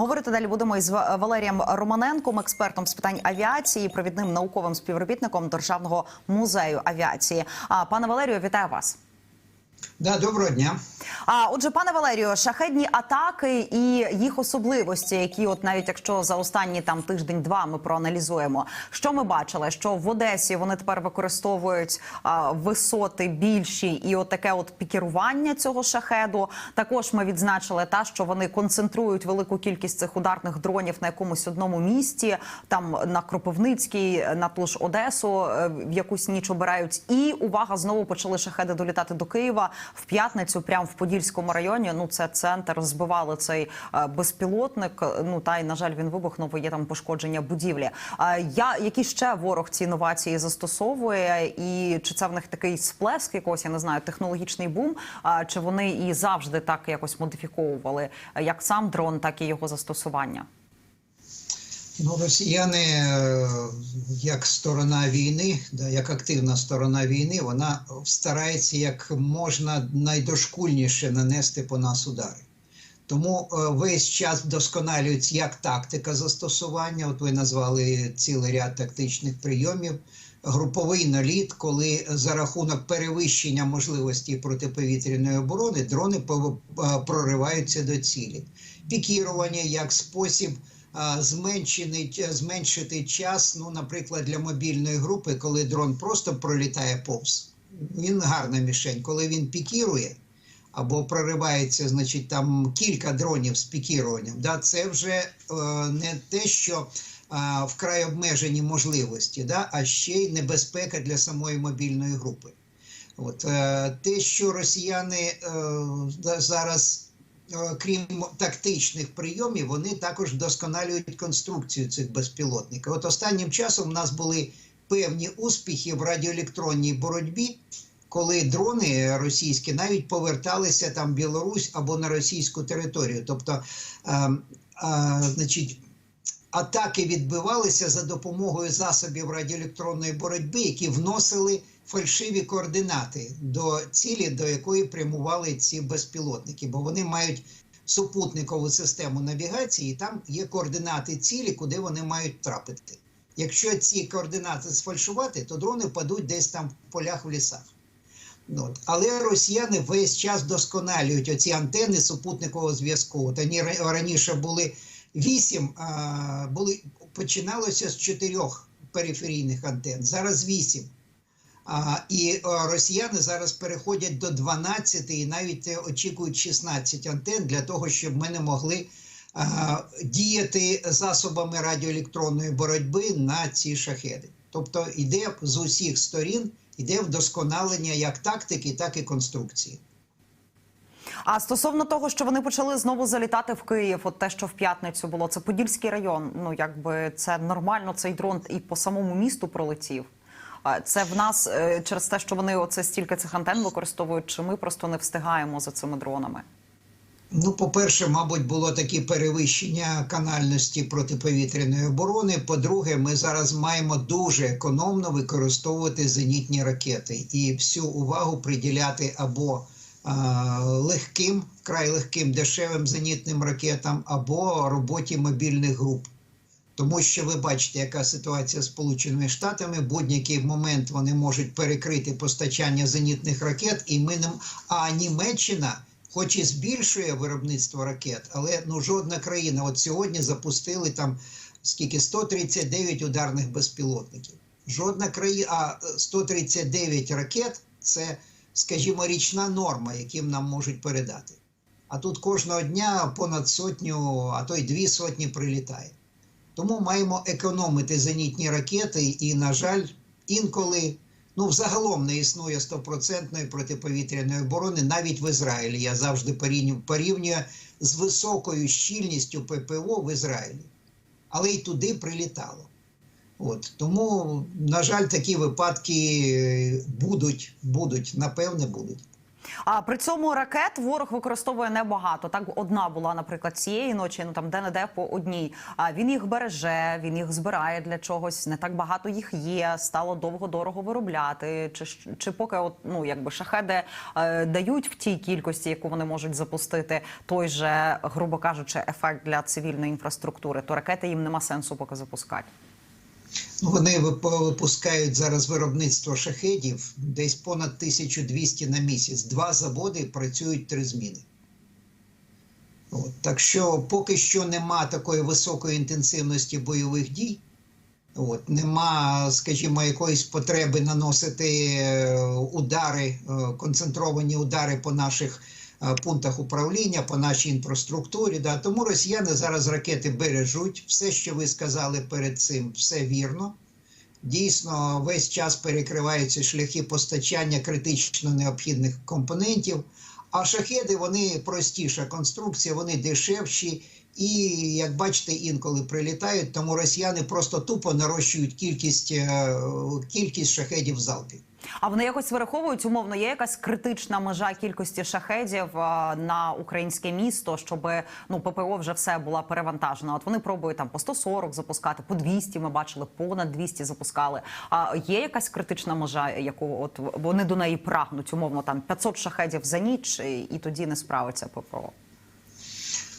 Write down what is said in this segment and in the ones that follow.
Говорити далі будемо із Валерієм Романенком, експертом з питань авіації, провідним науковим співробітником Державного музею авіації. Пане Валерію, вітаю вас. Да, доброго дня. А отже, пане Валерію, шахедні атаки і їх особливості, які, от навіть якщо за останні там тиждень-два ми проаналізуємо, що ми бачили, що в Одесі вони тепер використовують а, висоти більші, і от таке от пікірування цього шахеду. Також ми відзначили та, що вони концентрують велику кількість цих ударних дронів на якомусь одному місті, там на Кропивницький, на ту ж Одесу, е, в якусь ніч обирають. І увага знову почали шахеди долітати до Києва в п'ятницю, прямо в Подільському районі. Ну це центр. Збивали цей е, безпілотник. Ну та й на жаль, він вибухнув. Є там пошкодження будівлі. А я які ще ворог ці інновації застосовує, і чи це в них такий сплеск якогось, я не знаю, технологічний бум? А чи вони і завжди так якось модифіковували як сам дрон, так і його застосування? Ну, росіяни, е, як сторона війни, да, як активна сторона війни, вона старається як можна найдошкульніше нанести по нас удари. Тому е, весь час вдосконалюється як тактика застосування. От ви назвали цілий ряд тактичних прийомів. Груповий наліт, коли за рахунок перевищення можливості протиповітряної оборони дрони е, прориваються до цілі. Пікірування як спосіб зменшений, зменшити час, ну, наприклад, для мобільної групи, коли дрон просто пролітає повз. Він гарна мішень. Коли він пікірує або проривається, значить, там кілька дронів з пікіруванням, да, це вже е, не те, що а, вкрай обмежені можливості, да, а ще й небезпека для самої мобільної групи. От, е, те, що росіяни е, зараз е, крім тактичних прийомів, вони також вдосконалюють конструкцію цих безпілотників. От останнім часом у нас були певні успіхи в радіоелектронній боротьбі, коли дрони російські навіть поверталися там в Білорусь або на російську територію. Тобто, е, е, значить, атаки відбивалися за допомогою засобів радіоелектронної боротьби, які вносили фальшиві координати до цілі, до якої прямували ці безпілотники, бо вони мають супутникову систему навігації, і там є координати цілі, куди вони мають трапити. Якщо ці координати сфальшувати, то дрони впадуть десь там в полях в лісах. Ну, От. Але росіяни весь час досконалюють оці антени супутникового зв'язку. От вони раніше були вісім, були, починалося з чотирьох периферійних антен, зараз вісім. А, і росіяни зараз переходять до 12 і навіть е, очікують 16 антен для того, щоб ми не могли а, діяти засобами радіоелектронної боротьби на ці шахеди. Тобто йде з усіх сторін, йде вдосконалення як тактики, так і конструкції. А стосовно того, що вони почали знову залітати в Київ, от те, що в п'ятницю було, це Подільський район. Ну якби це нормально, цей дрон і по самому місту пролетів. Це в нас е, через те, що вони оце стільки цих антенн використовують, чи ми просто не встигаємо за цими дронами. Ну, по-перше, мабуть, було таке перевищення канальності протиповітряної оборони. По-друге, ми зараз маємо дуже економно використовувати зенітні ракети і всю увагу приділяти або а, легким, вкрай легким дешевим зенітним ракетам, або роботі мобільних груп. Тому що ви бачите, яка ситуація з Сполученими Штатами. Будь-який момент вони можуть перекрити постачання зенітних ракет, і ми не а Німеччина, хоч і збільшує виробництво ракет, але ну жодна країна. От сьогодні запустили там скільки 139 ударних безпілотників. Жодна країна, а 139 ракет це, скажімо, річна норма, яким нам можуть передати. А тут кожного дня понад сотню, а то й дві сотні прилітає. Тому маємо економити зенітні ракети, і, на жаль, інколи ну взагалом не існує стопроцентної протиповітряної оборони, навіть в Ізраїлі. Я завжди порівнюю, з високою щільністю ППО в Ізраїлі, але й туди прилітало. От тому, на жаль, такі випадки е, будуть, будуть, напевне, будуть. А при цьому ракет ворог використовує небагато. Так одна була, наприклад, цієї ночі. Ну там де не де по одній. А він їх береже, він їх збирає для чогось. Не так багато їх є. Стало довго дорого виробляти. Чи чи поки от ну якби шахеди е, дають в тій кількості, яку вони можуть запустити, той же, грубо кажучи, ефект для цивільної інфраструктури, то ракети їм нема сенсу поки запускати. Вони випускають зараз виробництво шахедів десь понад 1200 на місяць. Два заводи працюють три зміни. От, так що поки що нема такої високої інтенсивності бойових дій. От, нема, скажімо, якоїсь потреби наносити е, удари, е, концентровані удари по наших пунктах управління, по нашій інфраструктурі. Да. Тому росіяни зараз ракети бережуть. Все, що ви сказали перед цим, все вірно. Дійсно, весь час перекриваються шляхи постачання критично необхідних компонентів. А шахеди вони простіша конструкція, вони дешевші. І як бачите, інколи прилітають, тому росіяни просто тупо нарощують кількість, е, кількість шахедів в залпі. А вони якось вираховують умовно. Є якась критична межа кількості шахедів на українське місто, щоб ну ППО вже все була перевантажена. От вони пробують там по 140 запускати, по 200 Ми бачили, понад 200 запускали. А є якась критична межа, яку от вони до неї прагнуть, умовно там 500 шахедів за ніч, і тоді не справиться ППО.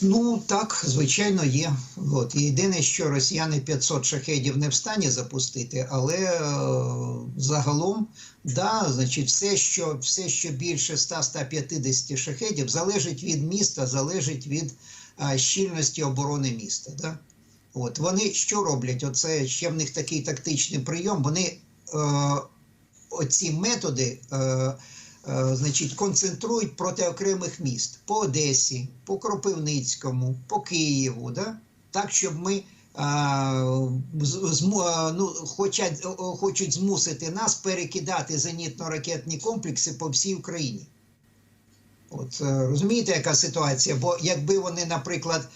Ну так, звичайно, є. От. Єдине, що росіяни 500 шахедів не в стані запустити, але е, загалом, да, значить, все, що, все, що більше 100-150 шахедів, залежить від міста, залежить від е, щільності оборони міста. Да? От. Вони що роблять? Оце ще в них такий тактичний прийом. Вони е, оці методи. Е, значить, концентрують проти окремих міст по Одесі, по Кропивницькому, по Києву, да? так, щоб ми з- а, ну, хочуть, хочуть змусити нас перекидати зенітно-ракетні комплекси по всій Україні. От е, розумієте, яка ситуація? Бо якби вони, наприклад,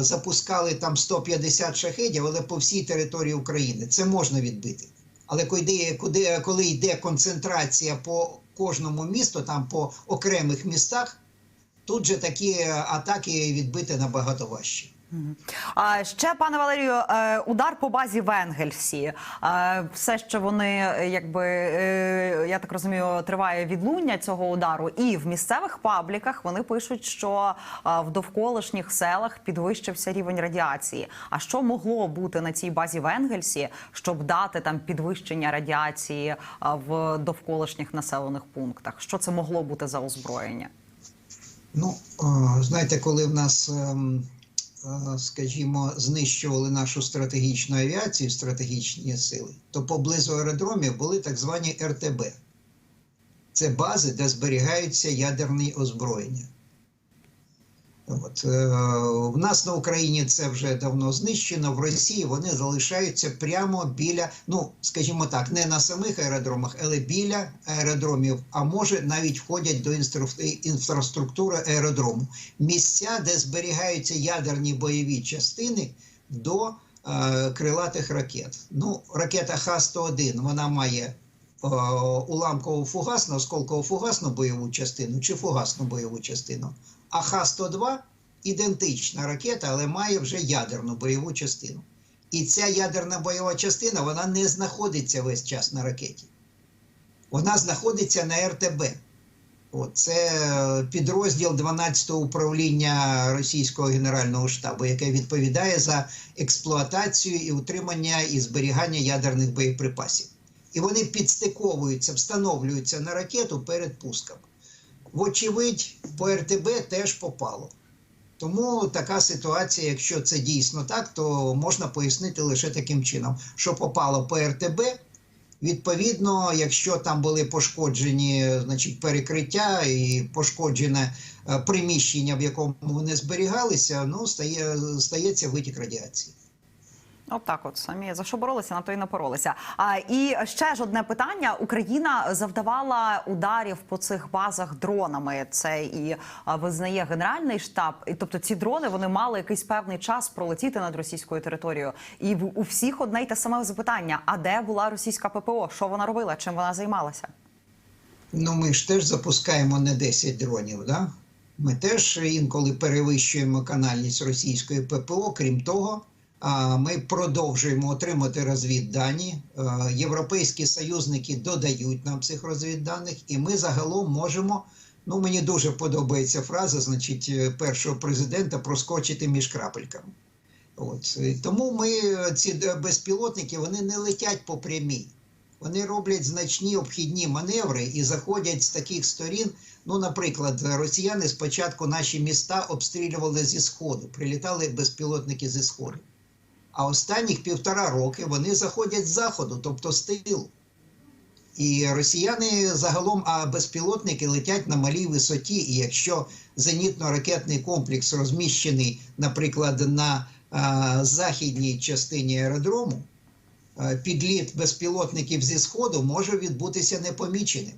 запускали там 150 шахедів, але по всій території України, це можна відбити. Але куди, куди, коли йде концентрація по кожному місту, там по окремих містах, тут же такі атаки відбити набагато важче. А ще пане Валерію, е, удар по базі в Енгельсі. Е, Все, що вони, е, якби я так розумію, триває відлуння цього удару, і в місцевих пабліках вони пишуть, що в довколишніх селах підвищився рівень радіації. А що могло бути на цій базі в Енгельсі, щоб дати там підвищення радіації в довколишніх населених пунктах? Що це могло бути за озброєння? Ну, знаєте, коли в нас, ем, скажімо, знищували нашу стратегічну авіацію, стратегічні сили, то поблизу аеродромів були так звані РТБ. Це бази, де зберігаються ядерні озброєння. От, е, в нас на Україні це вже давно знищено. В Росії вони залишаються прямо біля, ну скажімо так, не на самих аеродромах, але біля аеродромів, а може навіть входять до інфраструктури аеродрому. Місця, де зберігаються ядерні бойові частини до е, крилатих ракет. Ну, ракета Х-101 вона має е, уламкову фугасну, осколково фугасну бойову частину чи фугасну бойову частину. А Х-102 ідентична ракета, але має вже ядерну бойову частину. І ця ядерна бойова частина вона не знаходиться весь час на ракеті. Вона знаходиться на РТБ. От, це е, підрозділ 12-го управління Російського Генерального штабу, яке відповідає за експлуатацію і утримання і зберігання ядерних боєприпасів. І вони підстиковуються, встановлюються на ракету перед пуском. Вочевидь, по РТБ теж попало. Тому така ситуація, якщо це дійсно так, то можна пояснити лише таким чином, що попало по РТБ. Відповідно, якщо там були пошкоджені значить, перекриття і пошкоджене е, приміщення, в якому вони зберігалися, ну стає, стається витік радіації. Отак, от самі за що боролися, на то і напоролися. А і ще ж одне питання: Україна завдавала ударів по цих базах дронами. Це і визнає генеральний штаб. І тобто ці дрони вони мали якийсь певний час пролетіти над російською територією. І в- у всіх одне й те саме запитання: а де була російська ППО? Що вона робила? Чим вона займалася? Ну, ми ж теж запускаємо не 10 дронів, да? Ми теж інколи перевищуємо канальність російської ППО. Крім того, ми продовжуємо отримати розвіддані. Е, Європейські союзники додають нам цих розвідданих, і ми загалом можемо. Ну, мені дуже подобається фраза, значить, е, першого президента проскочити між крапельками. От тому ми е, ці е, безпілотники вони не летять по прямій. Вони роблять значні обхідні маневри і заходять з таких сторін. Ну, наприклад, росіяни спочатку наші міста обстрілювали зі сходу, прилітали безпілотники зі сходу. А останніх півтора роки вони заходять з заходу, тобто з тилу. І росіяни загалом, а безпілотники летять на малій висоті. І якщо зенітно-ракетний комплекс розміщений, наприклад, на а, західній частині аеродрому, а, підліт безпілотників зі сходу може відбутися непоміченим.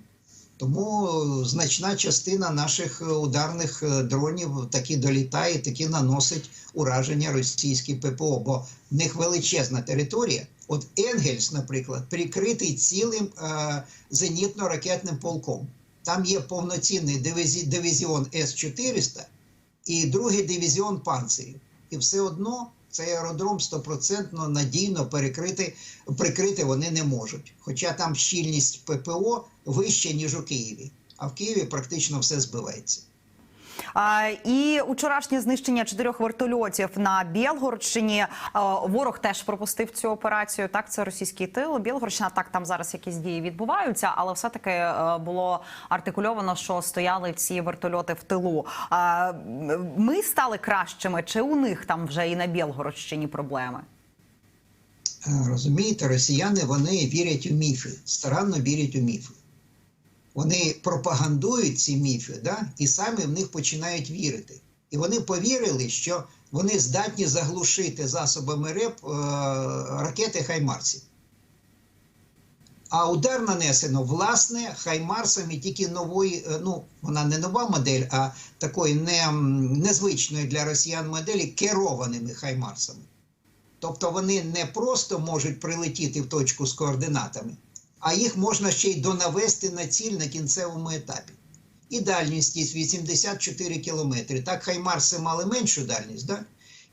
Тому е, значна частина наших е, ударних е, дронів таки долітає, таки наносить ураження російській ППО, бо в них величезна територія. От Енгельс, наприклад, прикритий цілим е, зенітно-ракетним полком. Там є повноцінний дивізі, дивізіон С-400 і другий дивізіон панцирів. І все одно цей аеродром стопроцентно надійно перекрити, прикрити вони не можуть. Хоча там щільність ППО вища, ніж у Києві. А в Києві практично все збивається. І учорашнє знищення чотирьох вертольотів на Білгородщині. Ворог теж пропустив цю операцію. Так, це російський тил. Білгородщина так там зараз якісь дії відбуваються, але все таки е, було артикульовано, що стояли ці вертольоти в тилу. Ми стали кращими, чи у них там вже і на Білгородщині проблеми? Е, Розумієте, росіяни вони вірять у міфи, старанно вірять у міфи. Вони пропагандують ці міфи, да? і самі в них починають вірити. І вони повірили, що вони здатні заглушити засобами РЕП е, ракети Хаймарсів. А удар нанесено власне Хаймарсами тільки нової, е, ну вона не нова модель, а такої не, незвичної для росіян моделі керованими Хаймарсами. Тобто вони не просто можуть прилетіти в точку з координатами, а їх можна ще й донавести на ціль на кінцевому етапі. І дальність є 84 кілометри. Так Хаймарси мали меншу дальність, да?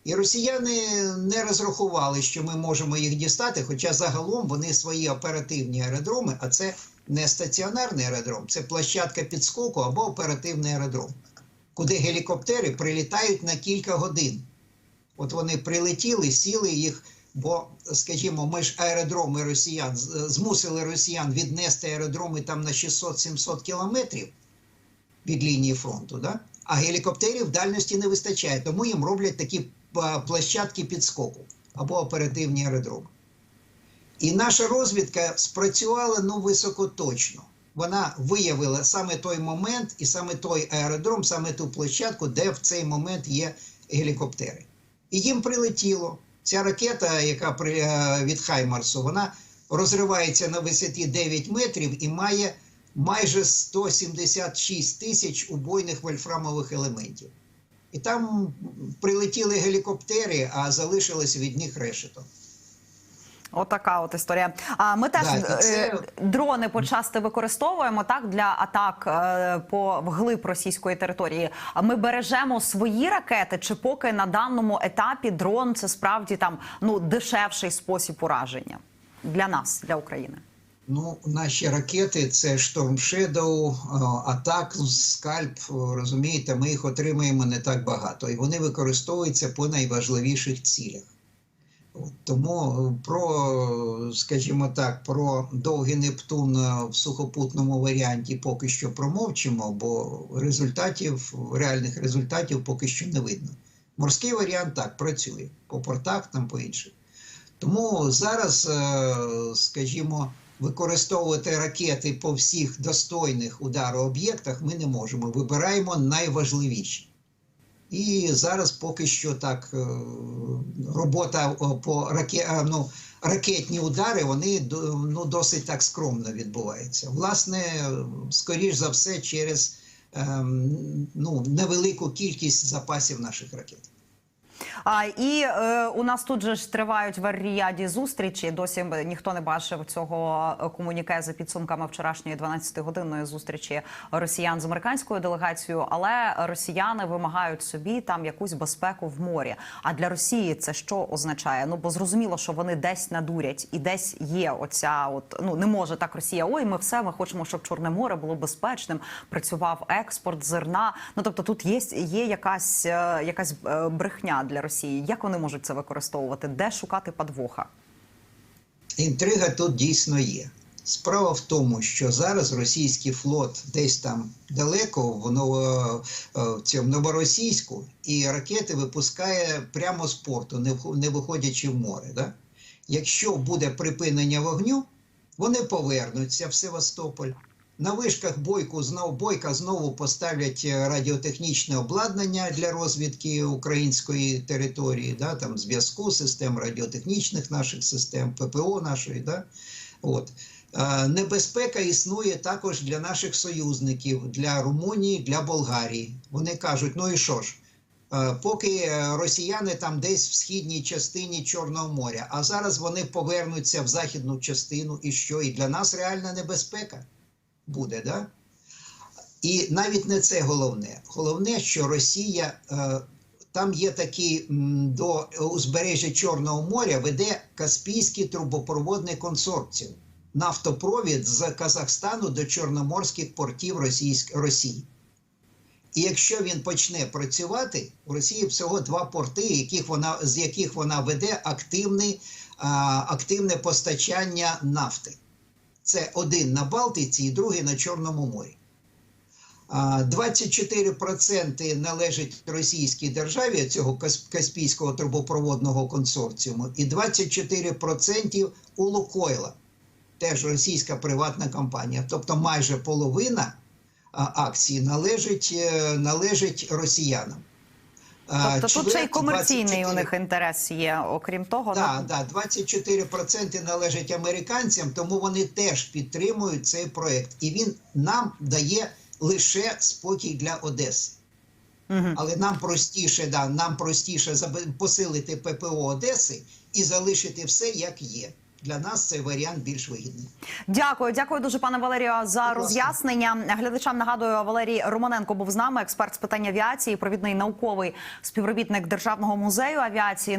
І росіяни не розрахували, що ми можемо їх дістати, хоча загалом вони свої оперативні аеродроми, а це не стаціонарний аеродром, це площадка підскоку або оперативний аеродром, куди гелікоптери прилітають на кілька годин. От вони прилетіли, сіли їх, бо, скажімо, ми ж аеродроми росіян змусили росіян віднести аеродроми там на 600-700 кілометрів від лінії фронту, да? а гелікоптерів дальності не вистачає, тому їм роблять такі площадки підскоку або оперативні аеродроми. І наша розвідка спрацювала ну високоточно. Вона виявила саме той момент і саме той аеродром, саме ту площадку, де в цей момент є гелікоптери. І їм прилетіло. Ця ракета, яка е, від Хаймарсу, вона розривається на висоті 9 метрів і має майже 176 тисяч убойних вольфрамових елементів. І там прилетіли гелікоптери, а залишилось від них решето. Отака от історія. А ми теж Да, це- е, дрони почасти використовуємо так для атак е, по вглиб російської території. А ми бережемо свої ракети, чи поки на даному етапі дрон це справді там ну дешевший спосіб ураження для нас, для України. Ну, наші ракети це Storm Shadow, е, атак, скальп. Розумієте, ми їх отримаємо не так багато, і вони використовуються по найважливіших цілях. Тому е, про, скажімо так, про довгий Нептун е, в сухопутному варіанті поки що промовчимо, бо результатів, реальних результатів поки що не видно. Морський варіант так працює по портах, там по інших. Тому зараз, е, скажімо, використовувати ракети по всіх достойних удару об'єктах ми не можемо. Вибираємо найважливіші. І зараз поки що так е, робота по раке, ну, ракетні удари вони ну, досить так скромно відбуваються. Власне, скоріш за все, через ем, ну, невелику кількість запасів наших ракет. А, і е, у нас тут же ж тривають в Ар-Ріяді зустрічі. Досі ніхто не бачив цього е, комуніке за підсумками вчорашньої 12-годинної зустрічі росіян з американською делегацією. Але росіяни вимагають собі там якусь безпеку в морі. А для Росії це що означає? Ну бо зрозуміло, що вони десь надурять і десь є оця, от ну не може так Росія. Ой, ми все. Ми хочемо, щоб Чорне море було безпечним. Працював експорт зерна. Ну тобто, тут є, є якась, е, якась е, брехня для Росії. Як вони можуть це використовувати? Де шукати подвоха? Інтрига тут дійсно є. Справа в тому, що зараз російський флот десь там далеко, в Ново, е, в цьому новоросійську, і ракети випускає прямо з порту, не виходячи в море. Да? Якщо буде припинення вогню, вони повернуться в Севастополь. На вишках бойку знов бойка знову поставлять е, радіотехнічне обладнання для розвідки української території, да, там зв'язку, систем радіотехнічних наших систем, ППО нашої. Да. От. Небезпека існує також для наших союзників, для Румунії, для Болгарії. Вони кажуть: ну і що ж? Поки е, росіяни там десь в східній частині Чорного моря, а зараз вони повернуться в західну частину, і що? І для нас реальна небезпека буде, да? І навіть не це головне. Головне, що Росія е, там є такий до узбережжя Чорного моря веде Каспійський трубопроводний консорціум, нафтопровід з Казахстану до чорноморських портів Росії. І якщо він почне працювати, у Росії всього два порти, яких вона, з яких вона веде активний, а, активне постачання нафти. Це один на Балтиці і другий на Чорному морі. 24% належить російській державі цього Каспійського трубопроводного консорціуму, і 24% у Лукойла, теж російська приватна компанія. Тобто майже половина акцій належить, е, належить росіянам. Тобто тут ще й комерційний у них інтерес є, окрім того, так, да, 24% належать американцям, тому вони теж підтримують цей проект. І він нам дає лише спокій для Одеси. Мгм. Але нам простіше, да, нам простіше посилити ППО Одеси і залишити все як є. Для нас цей варіант більш вигідний. Дякую, дякую дуже, пане Валерію, за ласка. роз'яснення. Глядачам нагадую, Валерій Романенко був з нами, експерт з питань авіації, провідний науковий співробітник Державного музею авіації.